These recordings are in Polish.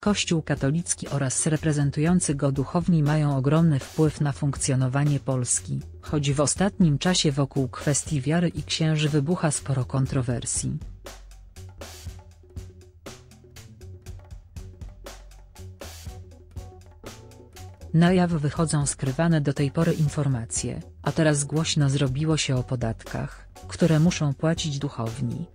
Kościół katolicki oraz reprezentujący go duchowni mają ogromny wpływ na funkcjonowanie Polski, choć w ostatnim czasie wokół kwestii wiary i księży wybucha sporo kontrowersji. Na jaw wychodzą skrywane do tej pory informacje, a teraz głośno zrobiło się o podatkach, które muszą płacić duchowni.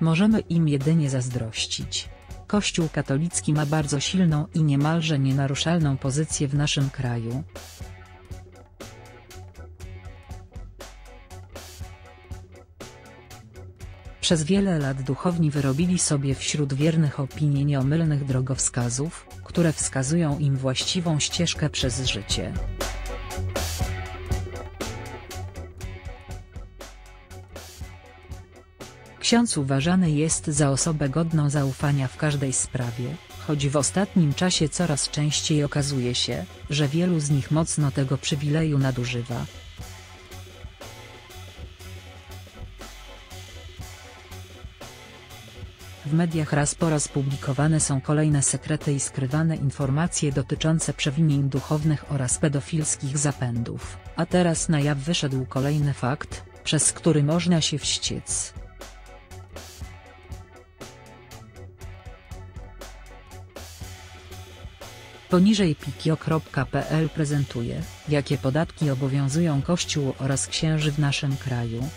Możemy im jedynie zazdrościć. Kościół katolicki ma bardzo silną i niemalże nienaruszalną pozycję w naszym kraju. Przez wiele lat duchowni wyrobili sobie wśród wiernych opinię nieomylnych drogowskazów, które wskazują im właściwą ścieżkę przez życie. Ksiądz uważany jest za osobę godną zaufania w każdej sprawie, choć w ostatnim czasie coraz częściej okazuje się, że wielu z nich mocno tego przywileju nadużywa. W mediach raz po raz publikowane są kolejne sekrety i skrywane informacje dotyczące przewinień duchownych oraz pedofilskich zapędów, a teraz na jaw wyszedł kolejny fakt, przez który można się wściec. Poniżej pikio.pl prezentuje, jakie podatki obowiązują Kościół oraz księży w naszym kraju.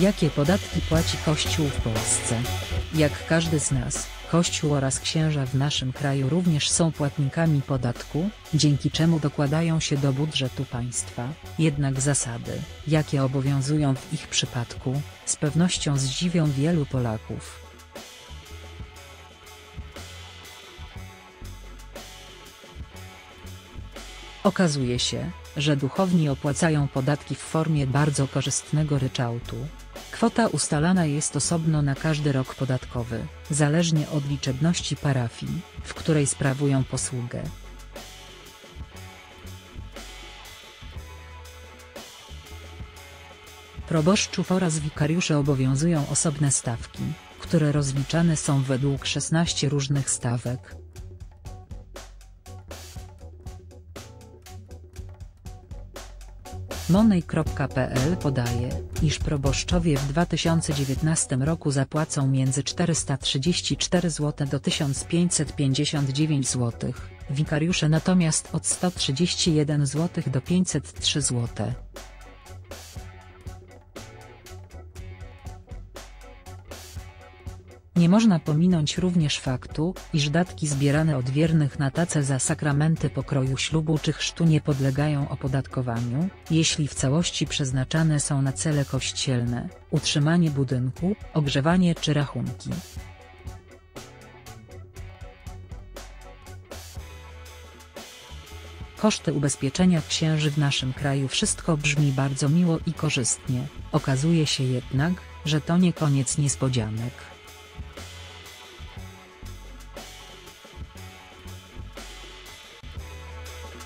Jakie podatki płaci Kościół w Polsce? Jak każdy z nas, Kościół oraz księża w naszym kraju również są płatnikami podatku, dzięki czemu dokładają się do budżetu państwa, jednak zasady, jakie obowiązują w ich przypadku, z pewnością zdziwią wielu Polaków. Okazuje się, że duchowni opłacają podatki w formie bardzo korzystnego ryczałtu. Kwota ustalana jest osobno na każdy rok podatkowy, zależnie od liczebności parafii, w której sprawują posługę. Proboszczów oraz wikariusze obowiązują osobne stawki, które rozliczane są według 16 różnych stawek. Monej.pl podaje, iż proboszczowie w 2019 roku zapłacą między 434 zł do 1559 zł, wikariusze natomiast od 131 zł do 503 zł. Nie można pominąć również faktu, iż datki zbierane od wiernych na tace za sakramenty pokroju ślubu czy chrztu nie podlegają opodatkowaniu, jeśli w całości przeznaczane są na cele kościelne, utrzymanie budynku, ogrzewanie czy rachunki. Koszty ubezpieczenia księży w naszym kraju Wszystko brzmi bardzo miło i korzystnie, okazuje się jednak, że to nie koniec niespodzianek.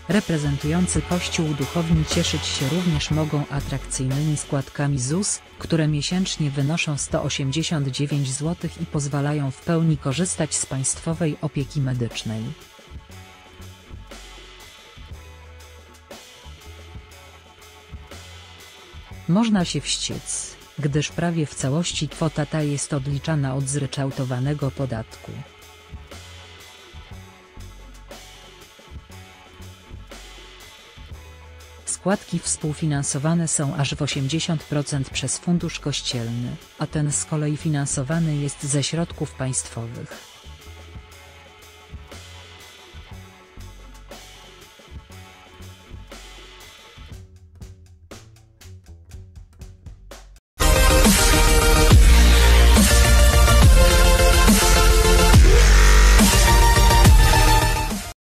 Reprezentujący Kościół duchowni cieszyć się również mogą atrakcyjnymi składkami ZUS, które miesięcznie wynoszą 189 zł i pozwalają w pełni korzystać z państwowej opieki medycznej. Można się wściec, gdyż prawie w całości kwota ta jest odliczana od zryczałtowanego podatku. Składki współfinansowane są aż w 80% przez Fundusz Kościelny, a ten z kolei finansowany jest ze środków państwowych.